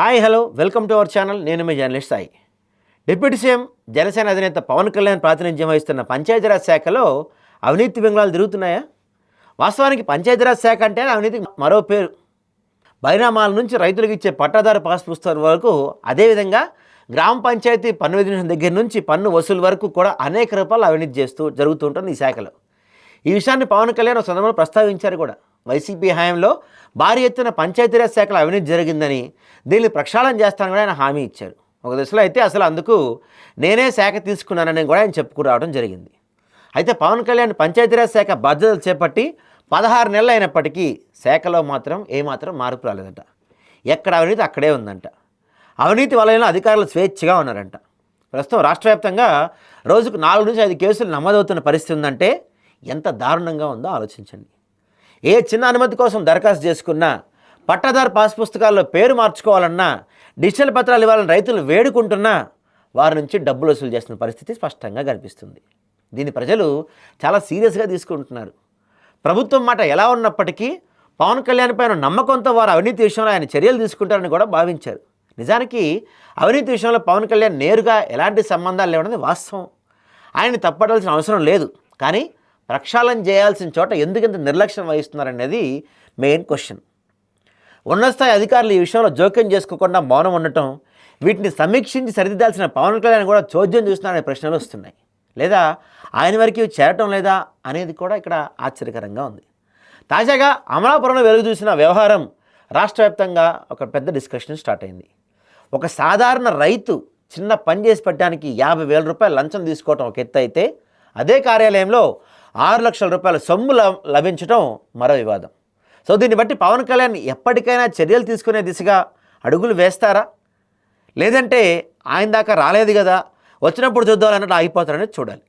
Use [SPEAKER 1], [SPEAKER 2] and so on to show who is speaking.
[SPEAKER 1] Hi hello. Welcome to our channel. నేను మీ journalist Sai. Deputy CM Janasena అధినేత పవన్ కళ్యాణ్ ప్రాతినిధ్యం వహిస్తున్న పంచాయతీరాజ్ శాఖలో అవినీతి వింగళాలు తిరుగుతున్నాయా? వాస్తవానికి పంచాయతీరాజ్ శాఖ అంటే అవినీతికి మరో పేరు. బైనామాల నుంచి రైతులకు ఇచ్చే పట్టాదారు పాస్ పుస్తకం వరకు అదేవిధంగా గ్రామ పంచాయతీ పన్ను విధించిన దగ్గర నుంచి పన్ను వసూలు వరకు కూడా అనేక రూపాయలు అవినీతి చేస్తూ జరుగుతూ ఉంటుంది ఈ శాఖలో. ఈ విషయాన్ని పవన్ కళ్యాణ్ ఒక సందర్భంలో ప్రస్తావించారు కూడా. వైసీపీ హయాంలో భారీ ఎత్తున పంచాయతీరాజ్ శాఖలో అవినీతి జరిగిందని దీన్ని ప్రక్షాళన చేస్తానని కూడా ఆయన హామీ ఇచ్చారు. ఒక దశలో అయితే అసలు అందుకు నేనే శాఖ తీసుకున్నానని కూడా ఆయన చెప్పుకురావడం జరిగింది. అయితే పవన్ కళ్యాణ్ పంచాయతీరాజ్ శాఖ బాధ్యతలు చేపట్టి పదహారు నెలలు అయినప్పటికీ శాఖలో మాత్రం ఏమాత్రం మార్పు రాలేదట. ఎక్కడ అవినీతి అక్కడే ఉందంట. అవినీతి వలయంలో అధికారులు స్వేచ్ఛగా ఉన్నారంట. ప్రస్తుతం రాష్ట్ర వ్యాప్తంగా రోజుకు నాలుగు నుంచి ఐదు కేసులు నమోదవుతున్న పరిస్థితి ఉందంటే ఎంత దారుణంగా ఉందో ఆలోచించండి. ఏ చిన్న అనుమతి కోసం దరఖాస్తు చేసుకున్నా పట్టాదారు పాస్ పుస్తకాల్లో పేరు మార్చుకోవాలన్నా డిజిటల్ పత్రాలు ఇవ్వాలని రైతులు వేడుకుంటున్నా వారి నుంచి డబ్బులు వసూలు చేస్తున్న పరిస్థితి స్పష్టంగా కనిపిస్తుంది. దీన్ని ప్రజలు చాలా సీరియస్గా తీసుకుంటున్నారు. ప్రభుత్వం మాట ఎలా ఉన్నప్పటికీ పవన్ కళ్యాణ్ పైన నమ్మకంతో వారు అవినీతి విషయంలో ఆయన చర్యలు తీసుకుంటారని కూడా భావించారు. నిజానికి అవినీతి విషయంలో పవన్ కళ్యాణ్ నేరుగా ఎలాంటి సంబంధాలు లేవన్నది వాస్తవం. ఆయన్ని తప్పడాల్సిన అవసరం లేదు. కానీ ప్రక్షాళన చేయాల్సిన చోట ఎందుకంత నిర్లక్ష్యం వహిస్తున్నారనేది మెయిన్ క్వశ్చన్. ఉన్నత స్థాయి అధికారులు ఈ విషయంలో జోక్యం చేసుకోకుండా మౌనం ఉండటం వీటిని సమీక్షించి సరిదిద్దాల్సిన పవన్ కళ్యాణ్ కూడా చోద్యం చూస్తున్నారనే ప్రశ్నలు వస్తున్నాయి. లేదా ఆయన వరకు చేరటం లేదా అనేది కూడా ఇక్కడ ఆశ్చర్యకరంగా ఉంది. తాజాగా అమలాపురంలో వెలుగు చూసిన వ్యవహారం రాష్ట్ర వ్యాప్తంగా ఒక పెద్ద డిస్కషన్ స్టార్ట్ అయింది. ఒక సాధారణ రైతు చిన్న పని చేసి పెట్టడానికి యాభై వేల రూపాయలు లంచం తీసుకోవటం ఒక ఎత్తు అయితే అదే కార్యాలయంలో ఆరు లక్షల రూపాయల సొమ్ము ల- లభించడం మరో వివాదం. సో దీన్ని బట్టి పవన్ కళ్యాణ్ ఎప్పటికైనా చర్యలు తీసుకునే దిశగా అడుగులు వేస్తారా? లేదంటే ఆయన దాకా రాలేదు కదా వచ్చినప్పుడు చూద్దాం అన్నట్టు ఆగిపోతారనేది చూడాలి.